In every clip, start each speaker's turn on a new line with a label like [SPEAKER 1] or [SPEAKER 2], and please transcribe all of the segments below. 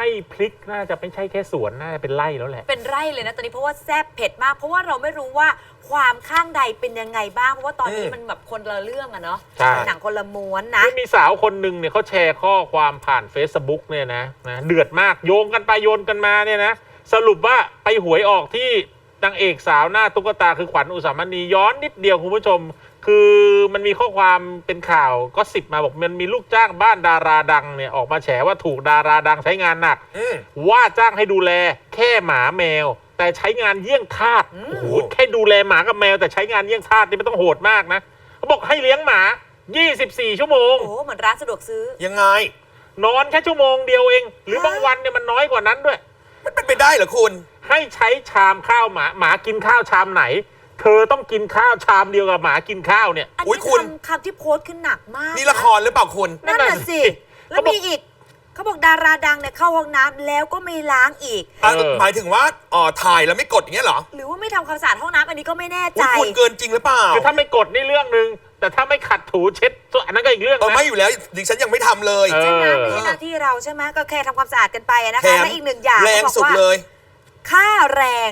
[SPEAKER 1] ให้พริกน่าจะไม่ใช่แค่สวนน่าจะเป็นไร่แล้วแหละ
[SPEAKER 2] เป็นไร่เลยนะตอนนี้เพราะว่าแซ่บเผ็ดมาก เพราะว่าเราไม่รู้ว่าความข้างใดเป็นยังไงบ้าง เพราะว่าตอนนี้
[SPEAKER 3] อืม
[SPEAKER 2] มันแบบคนละเรื่องอะเนาะ
[SPEAKER 1] ใช่
[SPEAKER 2] หนังคนละม้วนนะ
[SPEAKER 1] นี่มีสาวคนหนึ่งเนี่ยเขาแชร์ข้อความผ่าน Facebook เนี่ยนะนะเดือดมากโยงกันไปโยนกันมาเนี่ยนะสรุปว่าไปหวยออกที่นางเอกสาวหน้าตุ๊กตาคือขวัญอุสามณีย้อนนิดเดียวคุณผู้ชม คือมันมีข้อความเป็นข่าวก็สิบมาบอกมันมีลูกจ้างบ้านดาราดังเนี่ยออกมาแฉว่าถูกดาราดังใช้งานหนัก
[SPEAKER 3] อืม
[SPEAKER 1] ว่าจ้างให้ดูแลแค่หมาแมว แต่ใช้งานเยี่ยงทาส
[SPEAKER 2] อืม
[SPEAKER 1] โอ้โหแค่ดูแลหมากับแมว แต่ใช้งานเยี่ยงทาสนี่ไม่ต้องโหดมากนะเขาบอกให้เลี้ยงหมา 24 ชั่วโมง
[SPEAKER 2] โอ้โหเหมือนร้านสะดวกซื้อ
[SPEAKER 3] ยังไง
[SPEAKER 1] นอนแค่ชั่วโมงเดียวเอง หรือ
[SPEAKER 2] ฮะ
[SPEAKER 1] บางวันเนี่ยมันน้อยกว่านั้นด้วย
[SPEAKER 3] มันเป็นไปได้เหรอคุณ
[SPEAKER 1] ให้ใช้ชามข้าวหมาหมากินข้าวชามไหน เธอต้องกินข้าวชามเดียวกับหมากินข้าวเนี่ย
[SPEAKER 2] อัน
[SPEAKER 3] อุ๊ย
[SPEAKER 2] นี้
[SPEAKER 3] คุณ
[SPEAKER 2] คำคำที่โพสต์ขึ้นหนักมาก
[SPEAKER 3] นี่ละครหรือเปล่าคุณ
[SPEAKER 2] นั่น
[SPEAKER 1] นั่น
[SPEAKER 2] น่ะ
[SPEAKER 1] น่ะ
[SPEAKER 2] สิ
[SPEAKER 1] สิ
[SPEAKER 2] แล้ว
[SPEAKER 1] เขาบอก
[SPEAKER 2] มีอีกเขาบอกดาราดังเนี่ยเข้าห้องน้ำแล้วก็ไม่ล้างอีก
[SPEAKER 3] อะ
[SPEAKER 1] เออ
[SPEAKER 3] หมายถึงว่าอ๋อถ่ายแล้วไม่กดอย่างเงี้ยเหรอ
[SPEAKER 2] หรือว่าไม่ทำความสะอาดห้องน้ำอันนี้ก็ไม่แน่ใจ
[SPEAKER 3] อุ๊ยคุณเกินจริงหรือเปล่า
[SPEAKER 1] คือถ้าไม่กดนี่เรื่องหนึ่งแต่ถ้าไม่ขัดถูเช็ดอันนั้นก็อีกเรื่อง
[SPEAKER 3] เออ
[SPEAKER 1] นะ
[SPEAKER 3] ไม่อยู่แล้วดิฉันยังไม่ทำเลย
[SPEAKER 1] เออ
[SPEAKER 2] ใช่ไหมไม่ใช่หน้าที่เราใช่ไหมก็แค่ทำความสะอาดกันไปนะ
[SPEAKER 3] แถ
[SPEAKER 2] คะ
[SPEAKER 3] ม
[SPEAKER 2] และอีกหนึ่งอย่าง
[SPEAKER 3] แรง
[SPEAKER 2] เขาบอก
[SPEAKER 3] สุด
[SPEAKER 2] ว่า
[SPEAKER 3] เลย
[SPEAKER 2] ค่าแรง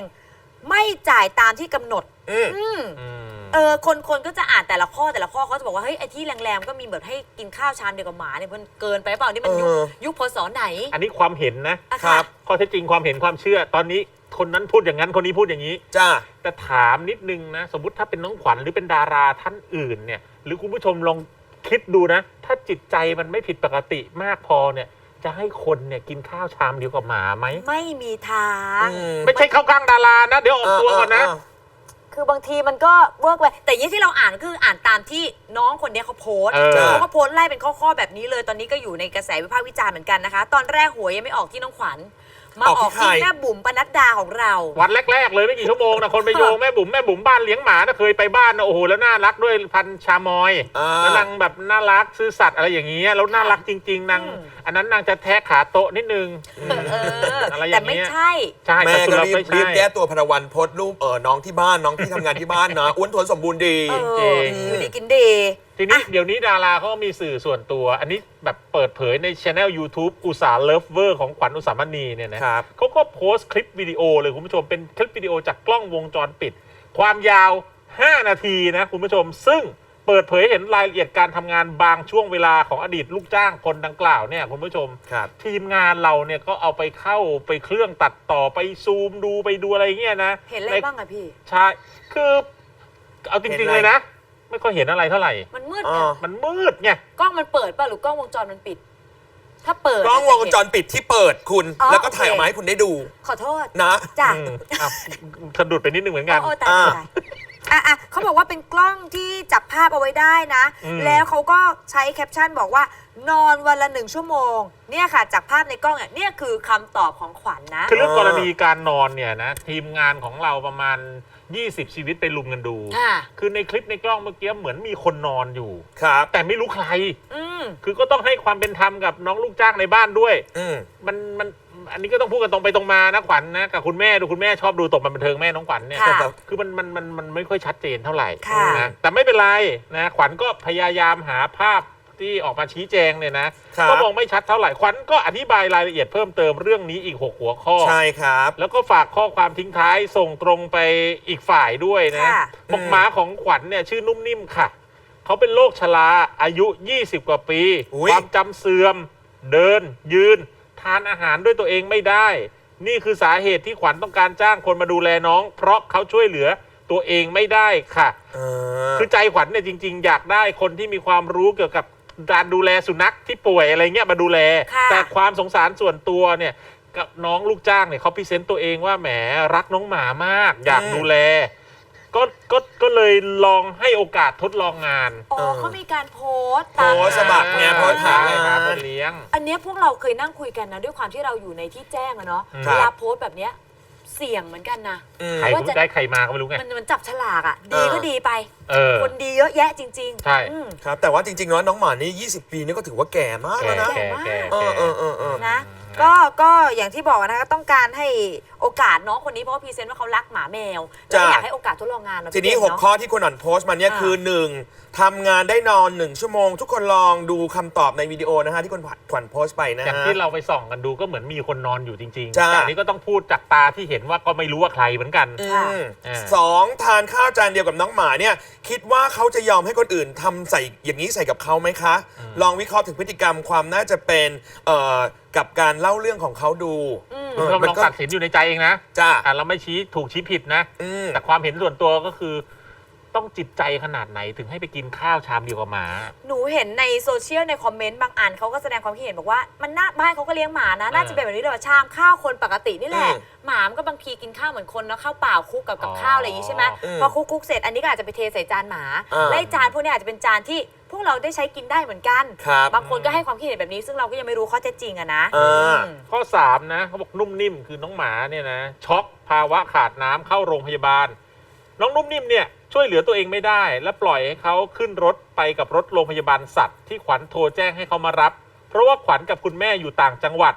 [SPEAKER 2] ไม่จ่ายตามที่กำหนด
[SPEAKER 3] อืม
[SPEAKER 2] อืม
[SPEAKER 1] อืม
[SPEAKER 2] เออคนคนก็จะอ่านแต่ละข้อแต่ละข้อเขาจะบอกว่าเฮ้ยไอ้ที่แรงๆก็มีแบบให้กินข้าวชามเดียวกับหมาเนี่ยมันเกินไปเปล่านี่มันยุค
[SPEAKER 3] เออ
[SPEAKER 2] ยุคพศไหน
[SPEAKER 1] อันนี้ความเห็นนะ
[SPEAKER 2] อะ
[SPEAKER 3] ครั
[SPEAKER 2] ค่ะ
[SPEAKER 3] บ
[SPEAKER 1] ข้อเท็จจริงความเห็นความเชื่อ ตอนนี้คนนั้นพูดอย่างนั้นคนนี้พูดอย่างนี้
[SPEAKER 3] จ้า
[SPEAKER 1] แต่ถามนิดนึงนะ สมมติถ้าเป็นน้องขวัญหรือเป็นดาราท่านอื่นเนี่ย หรือคุณผู้ชมลองคิดดูนะ ถ้าจิตใจมันไม่ผิดปกติมากพอเนี่ย จะให้คนเนี่ยกินข้าวชามเดียวกับหมาไหม
[SPEAKER 2] ไม่มีทาง
[SPEAKER 1] ไม่ใช่เข้าข้างดารานะ เดี๋ยวออกตัวก่อนนะ
[SPEAKER 2] คือบางทีมันก็เวิร์กไปแต่อย่างที่เราอ่านก็คืออ่านตามที่น้องคนเนี้ยเขาโพสต์
[SPEAKER 1] เออ
[SPEAKER 2] เขาก็โพสต์ไล่เป็นข้อๆแบบนี้เลยตอนนี้ก็อยู่ในกระแสวิพากษ์วิจารณ์เหมือนกันนะคะ ตอนแรกหวยยังไม่ออกที่น้องขวัญ มา
[SPEAKER 3] ออก
[SPEAKER 2] อ
[SPEAKER 3] ที่
[SPEAKER 2] อกที่
[SPEAKER 3] ใคร
[SPEAKER 2] แม่บุ๋มปนัดดาของเรา
[SPEAKER 1] วันแรก ๆ เลยไม่กี่ชั่วโมงนะคนไปโยงแม่บุ๋มแม่บุ๋มบ้านเลี้ยงหมานะเคยไปบ้านนะโอ้โหแล้วน่ารักด้วยพันธุ์ชามอย
[SPEAKER 3] อ่า
[SPEAKER 1] แล้วนางแบบน่ารักซื่อสัตย์อะไรอย่างเงี้ยแล้วน่ารักจริง ๆนาง
[SPEAKER 2] อืม
[SPEAKER 1] อันนั้นนางจะแทะขาโต๊ะนิดนึง
[SPEAKER 2] เออ
[SPEAKER 1] อะไรอย่างเงี้ย
[SPEAKER 2] แต่ไม่ใช่
[SPEAKER 1] ใช่
[SPEAKER 3] แม่
[SPEAKER 1] แต่สุด
[SPEAKER 3] ก็
[SPEAKER 1] แล้ว
[SPEAKER 3] รีบ
[SPEAKER 1] ไม่
[SPEAKER 3] รี
[SPEAKER 1] ใช่
[SPEAKER 3] บแก้ตัวพรวันโพสต์รูปเออน้องที่บ้านน้องที่ทำงานที่บ้านนะอ้วนท้วนสมบูรณ์ดี
[SPEAKER 2] เอ
[SPEAKER 1] จริ
[SPEAKER 2] องอยู่ดีกินดี
[SPEAKER 1] ทีนี้เดี๋ยวนี้ดาราเขาก็มีสื่อส่วนตัว อันนี้แบบเปิดเผยในช anel YouTube อุตสาห์เลิฟเวอร์ของขวัญอุสามณีเนี่ยนะครับ เขาก็โพสต์คลิปวิดีโอเลยคุณผู้ชมเป็นคลิปวิดีโอจากกล้องวงจรปิด ความยาว 5 นาทีนะคุณผู้ชม ซึ่งเปิดเผยเห็นรายละเอียดการทำงานบางช่วงเวลาของอดีตลูกจ้างคนดังกล่าวเนี่ยคุณผู้ชม
[SPEAKER 3] ครับ
[SPEAKER 1] ทีมงานเราเนี่ยก็เอาไปเข้าไปเครื่องตัดต่อไปซูมดูไปดูอะไรเงี้ยนะ
[SPEAKER 2] เห็นอะไร
[SPEAKER 1] ใน
[SPEAKER 2] บ้างอะพี่
[SPEAKER 1] ใช่คือเอาจ
[SPEAKER 3] เห็
[SPEAKER 1] ริ
[SPEAKER 3] น
[SPEAKER 1] ง
[SPEAKER 3] อะไร
[SPEAKER 1] ๆเลยนะ ไม่ค่อยเห็นอะไรเท่าไหร่
[SPEAKER 2] มันมืด
[SPEAKER 3] อ๋
[SPEAKER 2] ไง
[SPEAKER 3] อ
[SPEAKER 1] มันมืดไง
[SPEAKER 2] กล้องมันเปิดป่ะหรือกล้องวงจรมันปิด ถ้าเปิด
[SPEAKER 3] กล้องวงจรปิดที่เปิดคุณ
[SPEAKER 2] อ๋อ
[SPEAKER 3] แล้วก็ถ่ายอ
[SPEAKER 2] โอ
[SPEAKER 3] อก
[SPEAKER 2] เค
[SPEAKER 3] มาให้คุณได้ดู
[SPEAKER 2] ขอโทษ
[SPEAKER 3] นะ
[SPEAKER 2] จ้ะ
[SPEAKER 1] อืมอะสะดุดไปนิดนึงเหมือนกัน
[SPEAKER 2] โอ้ตาย
[SPEAKER 3] อ่า
[SPEAKER 2] ตายอะอะเขาบอกว่าเป็นกล้องที่จับภาพเอาไว้ได้นะ
[SPEAKER 1] อืม
[SPEAKER 2] แล้วเขาก็ใช้แคปชั่นบอกว่า นอนวันละหนึ่งชั่วโมง เนี่ยค่ะจากภาพในกล้องเนี่ยเนี่ยคือคำตอบของขวัญนะ
[SPEAKER 1] คือเรื่อง
[SPEAKER 3] อ่าก
[SPEAKER 1] รณีการนอนเนี่ยนะ ทีมงานของเราประมาณ 20 ชีวิตไปลุมกันดู
[SPEAKER 2] ค่ะ
[SPEAKER 1] คือในคลิปในกล้องเมื่อกี้เหมือนมีคนนอนอยู่
[SPEAKER 3] ครับ
[SPEAKER 1] แต่ไม่รู้ใคร
[SPEAKER 2] อืม
[SPEAKER 1] คือก็ต้องให้ความเป็นธรรมกับน้องลูกจ้างในบ้านด้วย
[SPEAKER 3] อืม
[SPEAKER 1] มันมันอันนี้ก็ต้องพูดกันตรงไปตรงมานะขวัญนะกับคุณแม่ดูคุณแม่ชอบดูตกมันบันเทิงแม่น้องขวัญเนี่ย
[SPEAKER 2] ค่ะ
[SPEAKER 1] คือมันมันมันมันไม่ค่อยชัดเจนเท่าไหร่
[SPEAKER 2] ค่ะ
[SPEAKER 1] นะแต่ไม่เป็นไรนะขวัญก็พยายามหาภาพ ที่ออกมาชี้แจงเนี่ยนะ
[SPEAKER 3] ครับ
[SPEAKER 1] ก็มองไม่ชัดเท่าไหร่ขวัญก็อธิบายรายละเอียดเพิ่มเติมเรื่องนี้อีก 6 หัวข้อ
[SPEAKER 3] ใช่ครับ
[SPEAKER 1] แล้วก็ฝากข้อความทิ้งท้ายส่งตรงไปอีกฝ่ายด้วยนะ
[SPEAKER 2] ค่ะ
[SPEAKER 1] บอกหมาของขวัญเนี่ยชื่อนุ่มนิ่มค่ะ เขาเป็นโรคชราอายุ 20 กว่าปี
[SPEAKER 3] อุ๊ย
[SPEAKER 1] ความจำเสื่อม เดิน ยืน ทานอาหารด้วยตัวเองไม่ได้ นี่คือสาเหตุที่ขวัญต้องการจ้างคนมาดูแลน้อง เพราะเขาช่วยเหลือตัวเองไม่ได้ค่ะ
[SPEAKER 3] เออ
[SPEAKER 1] คือใจขวัญเนี่ยจริง ๆ อยากได้คนที่มีความรู้เกี่ยวกับ การดูแลสุนัขที่ป่วยอะไรเงี้ยมาดูแล
[SPEAKER 2] ค่ะ
[SPEAKER 1] แต่ความสงสารส่วนตัวเนี่ยกับน้องลูกจ้างเนี่ยเขาพรีเซนต์ตัวเองว่าแหมรักน้องหมามาก อยาก
[SPEAKER 3] อืม
[SPEAKER 1] ดูแล ก็ก็ก็เลยลองให้โอกาสทดลองงาน
[SPEAKER 2] อ๋อ
[SPEAKER 3] เออ
[SPEAKER 2] เขามีการโพสต์
[SPEAKER 3] โพสต์สมัครไงโพสต์หางาน
[SPEAKER 1] หาคนเลี้ยง
[SPEAKER 2] อันเนี้ยพวกเราเคยนั่งคุยกันนะด้วยความที่เราอยู่ในที่แจ้งอะเนาะ
[SPEAKER 1] ครับ
[SPEAKER 2] เวลาโพสต์แบบเนี้ย เสี่ยงเหมือนกันนะ
[SPEAKER 3] อืม
[SPEAKER 1] ใคร
[SPEAKER 2] ว่า
[SPEAKER 1] รู้
[SPEAKER 2] จะ
[SPEAKER 1] ได้ใครมาก็ไม่รู้ไง
[SPEAKER 2] มันมันจับฉลากอะ
[SPEAKER 3] เอ
[SPEAKER 2] ดี
[SPEAKER 3] อ
[SPEAKER 2] ก็ดีไป
[SPEAKER 1] เออ
[SPEAKER 2] คนดีเยอะแยะจริงๆ
[SPEAKER 1] ใช่
[SPEAKER 2] อืม
[SPEAKER 3] ครับ แต่ว่าจริงๆแล้วน้องหมานี่ 20 ปีนี่ก็ถือว่าแก่มากแล้วนะ
[SPEAKER 1] แก่แก่
[SPEAKER 3] เอ
[SPEAKER 1] แก่
[SPEAKER 3] อเออเออเออ
[SPEAKER 2] นะ ก็ก็อย่างที่บอกนะคะก็ต้องการให้โอกาสน้องคนนี้เพราะว่าพรีเซนต์ว่าเขารักหมาแมวแล้วก็
[SPEAKER 3] จ้ะ
[SPEAKER 2] อยากให้โอกาสทดลองงานเอะ
[SPEAKER 3] ทีนี้
[SPEAKER 2] พี่เบ
[SPEAKER 3] 6
[SPEAKER 2] เะ
[SPEAKER 3] ข้อที่คุณอ่อนโพสต์มาเนี่ย
[SPEAKER 2] อ่า
[SPEAKER 3] คือ 1. ทำงานได้นอน 1 ชั่วโมง ทุกคนลองดูคำตอบในวิดีโอนะฮะ ที่คุณขวัญโพสต์ไปนะ
[SPEAKER 1] อย่าง
[SPEAKER 3] ฮะ
[SPEAKER 1] ที่เราไปส่องกันดูก็เหมือนมีคนนอนอยู่จริงๆ
[SPEAKER 3] จ้ะ
[SPEAKER 1] แต่อันนี้ก็ต้องพูดจากตาที่เห็นว่าก็ไม่รู้ว่าใครเหมือนกัน
[SPEAKER 3] อื
[SPEAKER 2] ค่ะ
[SPEAKER 3] ม
[SPEAKER 1] อ่า
[SPEAKER 3] สองทานข้าวจานเดียวกับน้องหมาเนี่ย คิดว่าเขาจะยอมให้คนอื่นทำใส่อย่างนี้ใส่กับเขาไหมคะ ลองวิเคราะห์ถึงพฤติกรรมความน่าจะเป็นเอ่อ กับการเล่าเรื่องของเขาดู
[SPEAKER 2] อืม
[SPEAKER 3] เออ
[SPEAKER 1] เรา
[SPEAKER 3] มัน
[SPEAKER 1] ลอง
[SPEAKER 3] ก็
[SPEAKER 1] ตัดสินอยู่ในใจเองนะ
[SPEAKER 3] จ้า
[SPEAKER 1] อะเราไม่ชี้ถูกชี้ผิดนะ
[SPEAKER 3] อืม
[SPEAKER 1] แต่ความเห็นส่วนตัวก็คือ ต้องจิตใจขนาดไหนถึงให้ไปกินข้าวชามเดียวกับหมา
[SPEAKER 2] หนูเห็นในโซเชียลในคอมเมนต์บางอันเขาก็แสดงความคิดเห็นบอกว่ามันน่าบ้านเขาก็เลี้ยงหมานะ น่าจะเป็นแบบนี้เลยว่าชามข้าวคนปกตินี่แหละ
[SPEAKER 3] อืม
[SPEAKER 2] หมามันก็บางทีกินข้าวเหมือนคนเนาะข้าวเปล่าคลุกกับกับ
[SPEAKER 1] อ๋อ
[SPEAKER 2] ข้าวอะไรอย่างนี้ใช่ไหม
[SPEAKER 3] อืม
[SPEAKER 2] พอคลุกคลุกเสร็จอันนี้ก็อาจจะไปเทใส่จานหมา
[SPEAKER 3] อ่า
[SPEAKER 2] และไอ้จานพวกนี้อาจจะเป็นจานที่ พวกเราได้ใช้กินได้เหมือนกัน
[SPEAKER 3] ครับ
[SPEAKER 2] บางคนก็ให้ความคิดเห็นแบบนี้ ซึ่งเราก็ยังไม่รู้ข้อเท็จจริงอะนะ
[SPEAKER 3] อ่า
[SPEAKER 2] อืม
[SPEAKER 1] ข้อ 3 นะเขาบอกนุ่มนิ่มคือน้องหมาเนี่ยนะช็อกภาวะขาดน้ำเข้าโรงพยาบาล น้องนุ่มนิ่มเนี่ยช่วยเหลือตัวเองไม่ได้ และปล่อยให้เขาขึ้นรถไปกับรถโรงพยาบาลสัตว์ที่ขวัญโทรแจ้งให้เขามารับ เพราะว่าขวัญกับคุณแม่อยู่ต่างจังหวัด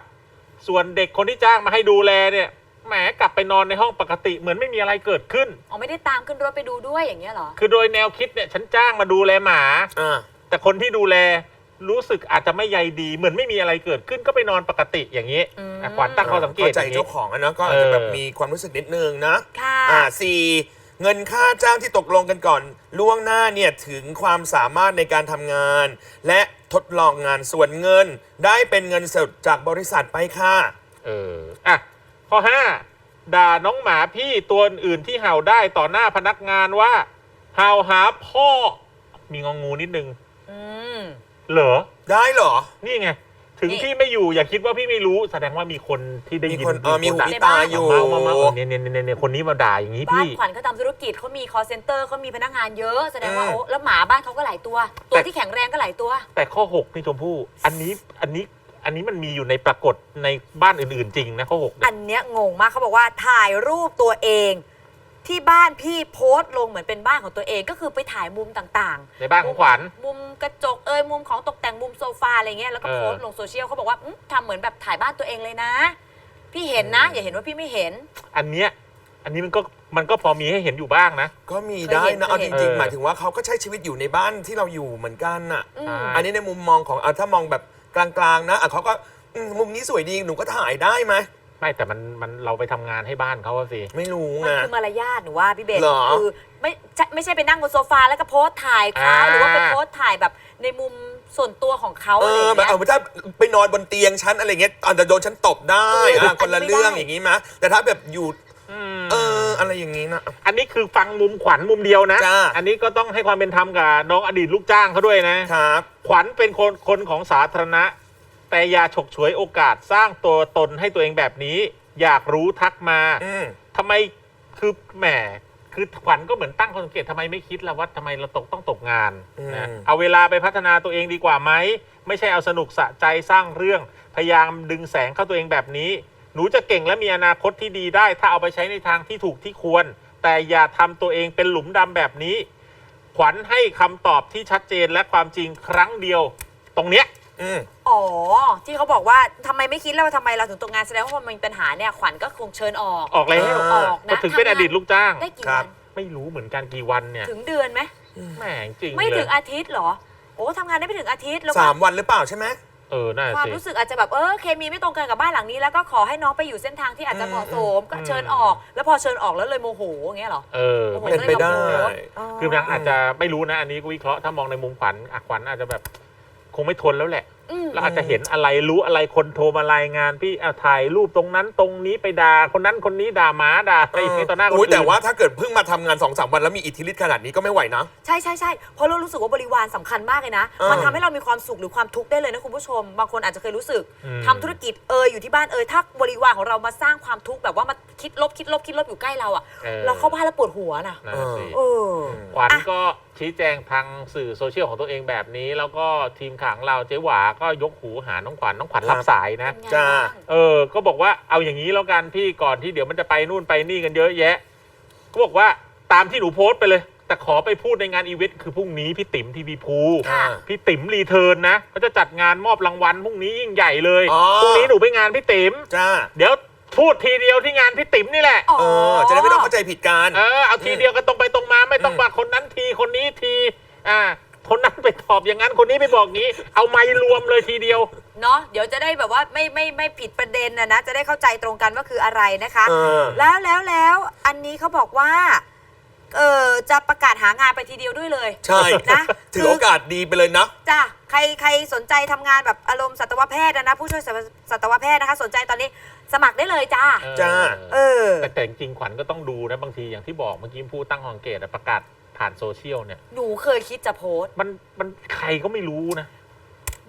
[SPEAKER 1] ส่วนเด็กคนที่จ้างมาให้ดูแลเนี่ย แหมกลับไปนอนในห้องปกติเหมือนไม่มีอะไรเกิดขึ้น
[SPEAKER 2] อ๋อไม่ได้ตามขึ้นรถไปดูด้วยอย่างเงี้ยเหรอ
[SPEAKER 1] คือโดยแนวคิดเนี่ยฉันจ้างมาดูแลหมา
[SPEAKER 3] อ่า
[SPEAKER 1] แต่คนที่ดูแลรู้สึกอาจจะไม่ใยดี เหมือนไม่มีอะไรเกิดขึ้นก็ไปนอนปกติอย่างนี้
[SPEAKER 2] อืม
[SPEAKER 1] อะขวัญตั้งข้อสังเกต
[SPEAKER 3] เข้าใจ
[SPEAKER 1] อย่างนี้
[SPEAKER 3] เจ้าของอะเนาะก็อาจจะแบบ
[SPEAKER 1] เออ
[SPEAKER 3] มีความรู้สึกนิดนึงนะ
[SPEAKER 2] ค่ะ
[SPEAKER 3] อ่าสี่เงินค่าจ้างที่ตกลงกันก่อน ล่วงหน้าเนี่ยถึงความสามารถในการทำงาน และทดลองงานส่วนเงิน ได้เป็นเงินสดจากบริษัทไปค่ะ
[SPEAKER 1] เอออะ ข้อ 5 ด่าน้องหมาพี่ตัวอื่นที่เห่าได้ต่อหน้าพนักงานว่าเห่าหาพ่อ มีงองูนิดนึง
[SPEAKER 2] อืม
[SPEAKER 1] เหรอ
[SPEAKER 3] ได้เหรอ
[SPEAKER 1] นี่ไง ถึง
[SPEAKER 2] นี่
[SPEAKER 1] พี่ไม่อยู่อย่าคิดว่าพี่ไม่รู้ แสดงว่ามีคนที่ได้
[SPEAKER 3] มี
[SPEAKER 1] ยิน
[SPEAKER 3] คนเออมีหู
[SPEAKER 1] ด่า
[SPEAKER 3] มีตาอยู่
[SPEAKER 1] เมามามาเนี่ยเนี่ยเนี่ยเนี่ยคนนี้มาด่าอย่างนี้
[SPEAKER 2] บ้าน
[SPEAKER 1] พี่
[SPEAKER 2] ขวัญเขาทำธุรกิจเขามี call center เขามีพนักงานเยอะแสดงว่า
[SPEAKER 3] อืม
[SPEAKER 2] โอ้แล้วหมาบ้านเขาก็หลายตัว ตัว
[SPEAKER 1] แต่
[SPEAKER 2] ที่แข็งแรงก็หลายตัว
[SPEAKER 1] แต่ข้อ 6 นี่ชมพู่ อันนี้อันนี้ อันนี้มันมีอยู่ในปรากฏในบ้านอื่นๆ จริงนะข้อ6เนี่
[SPEAKER 2] อั
[SPEAKER 1] ย
[SPEAKER 2] นเนี้ยงงมากเขาบอกว่าถ่ายรูปตัวเอง ที่บ้านพี่โพสต์ลงเหมือนเป็นบ้านของตัวเองก็คือไปถ่ายมุมต่างๆ
[SPEAKER 1] ในบ้านของขวัญ
[SPEAKER 2] มุมกระจกเอยมุมของตกแต่งมุมโซฟาอะไรเงี้ยแล้วก็
[SPEAKER 1] เออ
[SPEAKER 2] โพสต์ลงโซเชียลเขาบอกว่าอืมทำเหมือนแบบถ่ายบ้านตัวเองเลยนะ พี่เห็นนะ อย่าเห็นว่าพี่ไม่เห็น
[SPEAKER 1] อันเนี้ยอันนี้มันก็มันก็พอมีให้เห็นอยู่บ้างนะ
[SPEAKER 3] ก็มี
[SPEAKER 2] เคย
[SPEAKER 3] ได้
[SPEAKER 2] เห็น
[SPEAKER 3] นะ เอา
[SPEAKER 2] เคย
[SPEAKER 3] จ
[SPEAKER 2] เห็น
[SPEAKER 3] ริง
[SPEAKER 1] เออ
[SPEAKER 3] ๆ หมายถึงว่าเขาก็ใช้ชีวิตอยู่ในบ้านที่เราอยู่เหมือนกันน่ะ
[SPEAKER 2] อืม
[SPEAKER 1] อ่า
[SPEAKER 3] อันนี้ในมุมมองของเอาถ้ามองแบบ กลางๆนะอะเขาก็อืมมุมนี้สวยดีหนูก็ถ่ายได้ไหม
[SPEAKER 1] ไม่แต่มันมันเราไปทำงานให้บ้านเขาอะสิ
[SPEAKER 3] ไม่รู้
[SPEAKER 2] มัน
[SPEAKER 3] ไง
[SPEAKER 2] คือมารยาทหนูว่าพี่เบน
[SPEAKER 3] เหรอ
[SPEAKER 2] คือไม่ใช่ไม่ใช่ไปนั่งบนโซฟาแล้วก็โพสต์ถ่ายเขา
[SPEAKER 1] อ่า
[SPEAKER 2] หรือว่าไปโพสต์ถ่ายแบบในมุมส่วนตัวของเขา
[SPEAKER 3] เอ
[SPEAKER 2] อะไรอ
[SPEAKER 3] อย่างแบบ
[SPEAKER 2] เงี้ย
[SPEAKER 3] เอาถ้าไปนอนบนเตียงฉันอะไรเงี้ยอาจจะโดนฉันตบได้
[SPEAKER 2] เอออะ
[SPEAKER 3] คนละ
[SPEAKER 2] อันนี้ไม่
[SPEAKER 3] เรื่อง
[SPEAKER 2] ได้
[SPEAKER 3] อย่างนี้มะแต่ถ้าแบบอยู่
[SPEAKER 1] อืม
[SPEAKER 3] เอออะไรอย่างนี้นะ
[SPEAKER 1] อันนี้คือฟังมุมขวัญมุมเดียวนะ
[SPEAKER 3] จ้า
[SPEAKER 1] อันนี้ก็ต้องให้ความเป็นธรรมกับน้องอดีตลูกจ้างเขาด้วยนะ
[SPEAKER 3] ครับ
[SPEAKER 1] ขวัญเป็นคนคนของสาธารณะ แต่อย่าฉกฉวยโอกาสสร้างตัวตนให้ตัวเองแบบนี้ อยากรู้ทักมา
[SPEAKER 3] อืม
[SPEAKER 1] ทำไมคือแหมคือขวัญก็เหมือนตั้งข้อสังเกตทำไมไม่คิดแล้วว่าทำไมเราตกต้องตกงานนะเอาเวลาไปพัฒนาตัวเองดีกว่าไหม ไม่ใช่เอาสนุกสะใจสร้างเรื่อง พยายามดึงแสงเข้าตัวเองแบบนี้ หนูจะเก่งและมีอนาคตที่ดีได้ ถ้าเอาไปใช้ในทางที่ถูกที่ควร แต่อย่าทำตัวเองเป็นหลุมดำแบบนี้ ขวัญให้คำตอบที่ชัดเจนและความจริงครั้งเดียว ตรงเนี้ย
[SPEAKER 3] อืม
[SPEAKER 2] อ๋อ ที่เขาบอกว่าทำไมไม่คิดแล้วว่าทำไมเราถึงตกงานแสดงว่าพอมันมีปัญหาเนี่ยขวัญก็คงเชิญออก
[SPEAKER 1] ออกแล้ว
[SPEAKER 3] อ่า
[SPEAKER 2] ออก
[SPEAKER 1] ก็
[SPEAKER 2] นะ
[SPEAKER 1] ถึงเป็นอดีตลูกจ้าง
[SPEAKER 2] ได้กี่
[SPEAKER 3] ครั
[SPEAKER 2] วั
[SPEAKER 3] บ
[SPEAKER 2] น
[SPEAKER 1] ไม่รู้เหมือนกันกี่วันเนี่ย
[SPEAKER 2] ถึงเดือนไหม
[SPEAKER 1] แหมจริง
[SPEAKER 2] ไม่
[SPEAKER 1] เล
[SPEAKER 2] ถึ
[SPEAKER 1] ย
[SPEAKER 2] งอาทิตย์เหรอ โอ้ทำงานได้ไม่ถึงอาทิตย์แล้ว
[SPEAKER 3] สามวันหรือเปล่าใช่ไหม
[SPEAKER 1] เออน่า
[SPEAKER 2] ความ
[SPEAKER 1] สิ
[SPEAKER 2] รู้สึกอาจจะแบบเออเคมีไม่ตรงกันกับบ้านหลังนี้ แล้วก็ขอให้น้องไปอยู่เส้นทางที่อาจจะเหมาะสมก็เชิญออก แล้วพอเชิญออกแล้วเลยโมโหอย่างเงี้ยเหรอ
[SPEAKER 1] เออ
[SPEAKER 2] โอ้โห
[SPEAKER 3] เป็นไปได้
[SPEAKER 1] คือนางอาจจะไม่รู้นะ อันนี้ก็วิเคราะห์ถ้ามองในมุมขวัญอะขวัญอาจจะแบบ คงไม่ทนแล้วแหละ
[SPEAKER 2] อืม
[SPEAKER 1] แล้วอาจจะเห็นอะไรรู้อะไรคนโทรมารายงานพี่เอาถ่ายรูปตรงนั้นตรงนี้ไปด่าคนนั้นคนนี้ด่าหมาด่าอะไรอย่างนี้ต่อหน้าคน
[SPEAKER 3] อุ๊ย
[SPEAKER 1] อื่น
[SPEAKER 3] แต่ว่าถ้าเกิดเพิ่งมาทำงานสองสามวันแล้วมีอิทธิฤทธิ์ขนาดนี้ก็ไม่ไหวนะ
[SPEAKER 2] ใช่ใช่ใช่เพราะเรารู้สึกว่าบริวารสำคัญมากเลยนะ
[SPEAKER 3] เออ
[SPEAKER 2] มันทำให้เรามีความสุขหรือความทุกข์ได้เลยนะคุณผู้ชม บางคนอาจจะเคยรู้สึก
[SPEAKER 1] อืม
[SPEAKER 2] ทำธุรกิจเอออยู่ที่บ้านเออถ้าบริวารของเรามาสร้างความทุกข์แบบว่ามาคิดลบคิดลบคิดลบอยู่ใกล้เราอะ
[SPEAKER 1] ออ
[SPEAKER 2] เราเข้าบ้านแล้วปวดหัวนะ
[SPEAKER 1] นั่นน่ะสิ
[SPEAKER 2] เออ
[SPEAKER 1] ขวัญ
[SPEAKER 2] อะ
[SPEAKER 1] ก็ชี้แจงทางสื่อโซเชียลของตัวเองแบบนี้ แล้วก็ทีมข่าวของเราเจ๊หวาก็ยกหูหาน้องขวัญน้องขวัญรับสายนะ
[SPEAKER 2] เป็นไง
[SPEAKER 3] จ้า
[SPEAKER 2] บ้าง
[SPEAKER 1] เออ ก็บอกว่าเอาอย่างนี้แล้วกันพี่ก่อนที่เดี๋ยวมันจะไปนู่นไปนี่กันเยอะแยะ ก็บอกว่าตามที่หนูโพสต์ไปเลยแแต่ขอไปพูดในงานอีเวนต์คือพรุ่งนี้พี่ติ๋มทีวีภู
[SPEAKER 2] ค่ะ
[SPEAKER 1] พี่ติ๋มรีเทิร์นนะเขาจะจัดงานมอบรางวัลพรุ่งนี้ยิ่งใหญ่เลย
[SPEAKER 3] อ๋อ
[SPEAKER 1] พรุ่งนี้หนูไปงานพี่ติ๋ม
[SPEAKER 3] จ้า
[SPEAKER 1] เดี๋ยวพูดทีเดียวที่งานพี่ติ๋มนี่แหละ
[SPEAKER 2] อ๋อ
[SPEAKER 3] เออ จะได้ไม่ต้องเข้าใจผิดกัน
[SPEAKER 1] เออเอาทีเดียวกันตรงไปตรงมาไม่ต้อง
[SPEAKER 3] อืม
[SPEAKER 1] มาคนนั้นทีคนนี้ที อ่า คนนั้นไป ตอบอย่างนั้นคนนี้ไปบอกงี้ เอาไม้รวมเลยทีเดียว
[SPEAKER 2] เนาะเดี๋ยวจะได้แบบว่าไม่ไม่ไม่ผิดประเด็นนะนะ จะได้เข้าใจตรงกันว่าคืออะไรนะคะ
[SPEAKER 3] เออ
[SPEAKER 2] แล้วแล้วแล้วอันนี้เขาบอกว่าเออจะประกาศหางานไปทีเดียวด้วยเลย
[SPEAKER 3] ใช่
[SPEAKER 2] นะ
[SPEAKER 3] ถือโอกาสดีไปเลยนะ
[SPEAKER 2] จ้ะใครใครสนใจทำงานแบบอารมณ์สัตวแพทย์นะนะผู้ช่วยสัตวแพทย์นะคะ สนใจตอนนี้สมัครได้เลยจ้า
[SPEAKER 3] จ้า
[SPEAKER 2] เออ
[SPEAKER 1] แต่แต่จริงๆขวัญก็ต้องดูนะบางทีอย่างที่บอกเมื่อกี้ผู้ตั้งสังเกตอะประกาศ ผ่านโซเชียลเนี่ย
[SPEAKER 2] หนูเคยคิดจะโพสต์
[SPEAKER 1] มันมันใครก็ไม่รู้นะ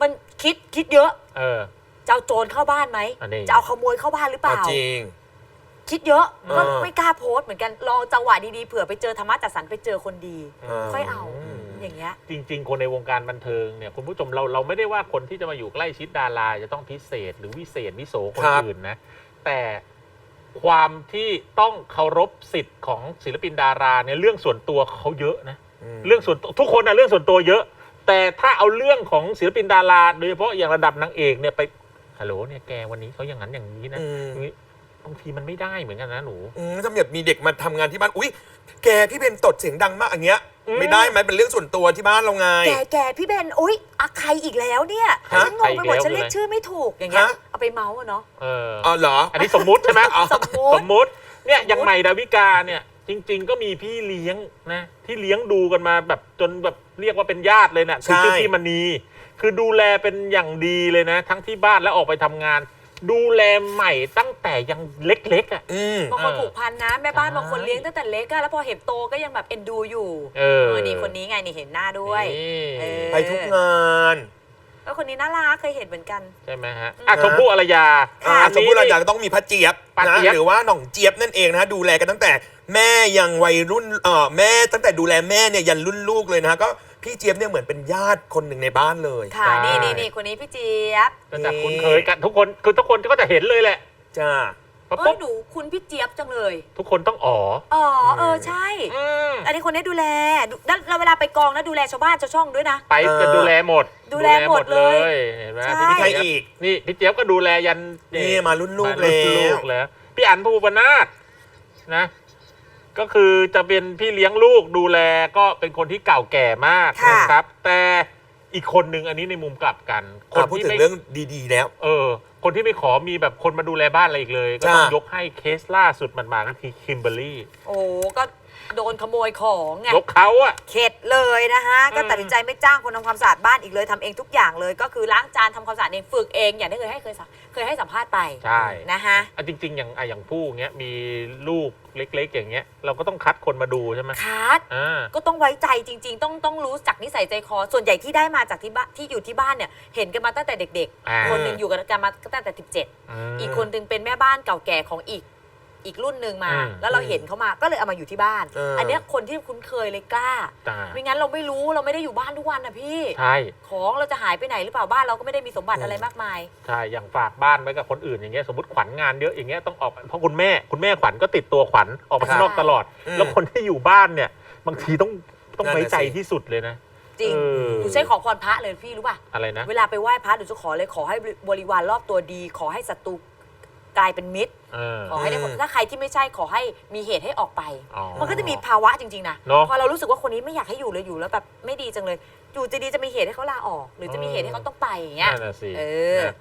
[SPEAKER 2] มันคิดคิดเยอะ
[SPEAKER 1] เออ
[SPEAKER 2] จะเอาโจรเข้าบ้านไหม
[SPEAKER 1] อันนี้
[SPEAKER 2] จะเอาขโมยเข้าบ้านหรือเปล่า
[SPEAKER 3] จริง
[SPEAKER 2] คิดเยอะ
[SPEAKER 3] เออ
[SPEAKER 2] ก็ไม่กล้าโพสต์เหมือนกันลองจังหวะดีๆเผื่อไปเจอธรรมะจัดสรรไปเจอคนดี
[SPEAKER 3] เออ
[SPEAKER 2] ค่อยเอา
[SPEAKER 1] อืม
[SPEAKER 2] อย่างเงี้ย
[SPEAKER 1] จริง ๆ คนในวงการบันเทิงเนี่ยคุณผู้ชมเราเราไม่ได้ว่าคนที่จะมาอยู่ใกล้ชิดดาราจะต้องพิเศษ หรือวิเศษวิโสคน
[SPEAKER 3] ครับ
[SPEAKER 1] อื่นนะ แต่ ความที่ต้องเคารพสิทธิ์ของศิลปินดาราเนี่ยเรื่องส่วนตัวเขาเยอะนะ
[SPEAKER 3] ม
[SPEAKER 1] เรื่องส่วนตัวทุกคนนะเรื่องส่วนตัวเยอะ แต่ถ้าเอาเรื่องของศิลปินดาราโดยเฉพาะอย่างระดับนางเอกเนี่ยไปฮัลโหลเนี่ยแกวันนี้เขาอย่างนั้นอย่างนี้นะ
[SPEAKER 3] อืม
[SPEAKER 1] อย่างนี้ บางทีมันไม่ได้เหมือนกันนะหนู
[SPEAKER 3] อืมถ้าแบบมีเด็กมาทำงานที่บ้าน อุ้ยแกพี่เบนตดเสียงดังมากอย่างเงี้ย
[SPEAKER 1] อืม
[SPEAKER 3] ไม่ได้ไหมเป็นเรื่องส่วนตัวที่บ้านเราไง
[SPEAKER 2] แกแกพี่เบนโอ๊ยอะใครอีกแล้วเนี่ย
[SPEAKER 3] ฮะ
[SPEAKER 2] ฉันงงไปหมด
[SPEAKER 1] ใครอีกแล้ว
[SPEAKER 2] ฉันเรียก
[SPEAKER 1] คืออะไร
[SPEAKER 2] ชื่อไม่ถูกอย่างเงี้ย
[SPEAKER 3] ฮะ
[SPEAKER 2] เอาไปเมาส์อะเนาะ
[SPEAKER 1] เออ
[SPEAKER 3] อ๋อเหรอ
[SPEAKER 1] อันนี้สมมุติใช่ไหม
[SPEAKER 3] อ๋อ
[SPEAKER 2] สมมุติ
[SPEAKER 1] สมมุติเนี่ยอย่างใหม่ดาวิกาเนี่ย จริง ๆ ก็มีพี่เลี้ยงนะที่เลี้ยงดูกันมาแบบจนแบบเรียกว่าเป็นญาติเลยนะ่ะคือ
[SPEAKER 3] ใช่
[SPEAKER 1] ชื่อพี่มณีคือดูแลเป็นอย่างดีเลยนะ ทั้งที่บ้านและออกไปทำงาน ดูแลใหม่ตั้งแต่ยังเล็กๆอะ
[SPEAKER 3] อืม
[SPEAKER 2] บางคน
[SPEAKER 1] เออ
[SPEAKER 2] ผูกพันนะ แม่บ้าน
[SPEAKER 1] ใช่
[SPEAKER 2] บางคนเลี้ยงตั้งแต่เล็กอะแล้วพอเห็นโตก็ยังแบบเอ็นดูอยู่
[SPEAKER 1] เออ
[SPEAKER 2] นี่คนนี้ไงนี่เห็นหน้าด้วย
[SPEAKER 1] นี่
[SPEAKER 2] เออ
[SPEAKER 3] ไปทุกงาน
[SPEAKER 2] แล้วคนนี้น่ารักเคยเห็นเหมือนกัน
[SPEAKER 1] ใช่ไหมฮะอะชมพู่อารยา
[SPEAKER 2] ค่ะ
[SPEAKER 3] อ่า
[SPEAKER 1] อัน
[SPEAKER 3] สม
[SPEAKER 1] นี้
[SPEAKER 3] มติเราอยากจะต้องมีพระเจี๊ยบ
[SPEAKER 1] ป้า
[SPEAKER 3] นะ
[SPEAKER 1] เจี๊ยบ
[SPEAKER 3] หรือว่าหน่องเจี๊ยบนั่นเองนะฮะดูแลกันตั้งแต่แม่ยังวัยรุ่นเอ่อแม่ตั้งแต่ดูแลแม่เนี่ยยันรุ่นลูกเลยนะฮะก็ พี่เจี๊ยบเนี่ยเหมือนเป็นญาติคนหนึ่งในบ้านเลย
[SPEAKER 2] ค่ะ
[SPEAKER 1] ใช่
[SPEAKER 2] นี่นี่นี่คนนี้พี่เจี๊ยบ
[SPEAKER 1] ก็จะคุ้นเคยกันทุกคนคือทุกคนก็จะเห็นเลยแหละ
[SPEAKER 3] จ้า
[SPEAKER 1] เพราะ
[SPEAKER 2] เอ้
[SPEAKER 1] ปุ๊
[SPEAKER 2] ย
[SPEAKER 1] บ
[SPEAKER 2] หนูคุณพี่เจี๊ยบจังเลย
[SPEAKER 1] ทุกคนต้องอ๋อ
[SPEAKER 2] อ๋อ เออ ใช่
[SPEAKER 1] อืม
[SPEAKER 2] อันนี้คนนี้ดูแลดูแล้วเราเวลาไปกองนะดูแลชาวบ้านชาวช่องด้วยนะ
[SPEAKER 1] ไปจะดูแลหมด
[SPEAKER 2] ดูแลหมดเลย
[SPEAKER 1] เห็นไหม
[SPEAKER 2] ใช่
[SPEAKER 1] พี่
[SPEAKER 3] มีใคร
[SPEAKER 1] เจี๊ยบ
[SPEAKER 3] อีก
[SPEAKER 1] นี่พี่เจี๊ยบก็ดูแลยัน
[SPEAKER 3] นี่มารุ่นลูก
[SPEAKER 1] มา
[SPEAKER 3] แล้
[SPEAKER 1] รุ่นลู
[SPEAKER 3] ว
[SPEAKER 1] กแล้ว พี่อันภูปนาถนะ ก็คือจะเป็นพี่เลี้ยงลูกดูแลก็เป็นคนที่เก่าแก่มาก
[SPEAKER 2] ค่ะ
[SPEAKER 1] นะครับ แต่อีกคนหนึ่งอันนี้ในมุมกลับกันคน
[SPEAKER 3] อะพูด
[SPEAKER 1] ที่
[SPEAKER 3] ถึง
[SPEAKER 1] ไม่
[SPEAKER 3] เรื่องดีๆแล้ว
[SPEAKER 1] เออ คนที่ไม่ขอมีแบบคนมาดูแลบ้านอะไรอีกเลย ก็ต้อง
[SPEAKER 3] จ้ะ
[SPEAKER 1] ยกให้เคสล่าสุดมันมาก็คือคิมเบอร์รี่
[SPEAKER 2] โอ้ก็ โดนขโมยของไง
[SPEAKER 1] ยกเขาอะ
[SPEAKER 2] เข็ดเลยนะคะก็
[SPEAKER 1] อืม
[SPEAKER 2] ตัดสินใจไม่จ้างคนทำความสะอาดบ้านอีกเลยทำเองทุกอย่างเลย ก็คือล้างจานทำความสะอาดเองฝึกเองอย่างที่เคยให้เคยสัมเคยให้สัมภาษณ์ไป
[SPEAKER 1] ใช่
[SPEAKER 2] นะคะ
[SPEAKER 1] อะจริง ๆ อย่างอะอย่างผู้อย่างเงี้ยมีลูกเล็ก ๆ อย่างเงี้ย เราก็ต้องคัดคนมาดูใช่ไหม
[SPEAKER 2] คัด
[SPEAKER 1] อ่า
[SPEAKER 2] ก็ต้องไว้ใจจริง ๆ ต้องต้องรู้จักนิสัยใจคอ ส่วนใหญ่ที่ได้มาจากที่บ้านที่อยู่ที่บ้านเนี่ยเห็นกันมาตั้งแต่เด็ก
[SPEAKER 1] อ่า
[SPEAKER 2] ๆ คนหนึ่งอยู่กันมาตั้งแต่ 17
[SPEAKER 1] ม
[SPEAKER 2] อีกคนหนึ่งเป็นแม่บ้านเก่าแก่ของอีก อีกรุ่นหนึ่งมา
[SPEAKER 1] อืม
[SPEAKER 2] แล้วเราเห็นเขามาก็เลยเอามาอยู่ที่บ้าน
[SPEAKER 3] เอออั
[SPEAKER 2] นเนี้ยคนที่คุ้นเคยเลยกล้า
[SPEAKER 1] จ้า
[SPEAKER 2] ไม่งั้นเราไม่รู้เราไม่ได้อยู่บ้านทุกวันนะพี่
[SPEAKER 1] ใช่
[SPEAKER 2] ของเราจะหายไปไหนหรือเปล่าบ้านเราก็ไม่ได้มีสมบัติอะไรมากมาย
[SPEAKER 1] ใช่ อย่างฝากบ้านไว้กับคนอื่นอย่างเงี้ย สมมติขวัญงานเยอะอย่างเงี้ยต้องออกไปเพราะคุณแม่ คุณแม่ขวัญก็ติดตัวขวัญออกมาข้างนอก
[SPEAKER 2] ใช่
[SPEAKER 1] ตลอด
[SPEAKER 3] อืม
[SPEAKER 1] แล้วคนที่อยู่บ้านเนี่ย บางทีต้องต้อง
[SPEAKER 3] นั่นน่ะ
[SPEAKER 1] ไว้ใจ
[SPEAKER 3] สิ
[SPEAKER 1] ที่สุดเลยนะ
[SPEAKER 2] จริง
[SPEAKER 1] เออ
[SPEAKER 2] หนูใช้ขอพรพระเลยพี่รู้ป่ะ
[SPEAKER 1] อะไรนะ
[SPEAKER 2] เวลาไปไหว้พระหนูจะขอเลยขอให้บริวารรอบตัวดี ขอให้ศัตรู กลายเป็นมิตร
[SPEAKER 1] เออ
[SPEAKER 2] ขอให้ได้ผล
[SPEAKER 3] อืม
[SPEAKER 2] ถ้าใครที่ไม่ใช่ขอให้มีเหตุให้ออกไป
[SPEAKER 1] อ๋อ
[SPEAKER 2] มันก็จะมีภาวะจริงๆนะ
[SPEAKER 1] เนอะ
[SPEAKER 2] พอเรารู้สึกว่าคนนี้ไม่อยากให้อยู่เลยอยู่แล้วแบบไม่ดีจังเลย อยู่จะดีจะมีเหตุให้เขาลาออก หรือจะมีเหตุให้เขาต้องไปอย่างเงี้ย
[SPEAKER 1] นั่นน่ะสิ
[SPEAKER 2] เออ
[SPEAKER 1] นะ